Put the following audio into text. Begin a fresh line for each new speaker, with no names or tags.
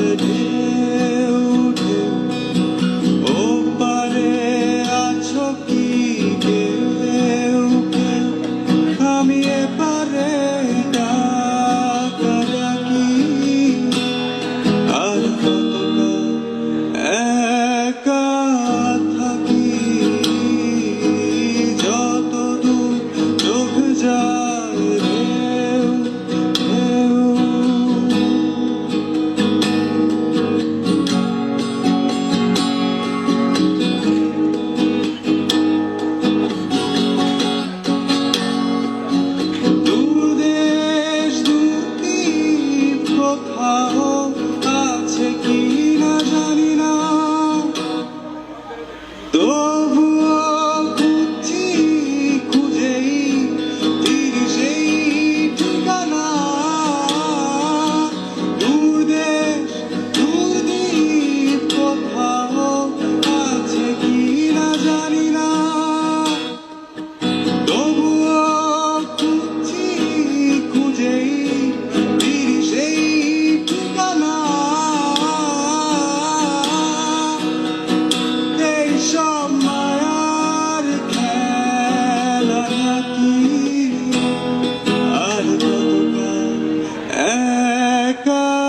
good. কোথাও আর কতকাল একা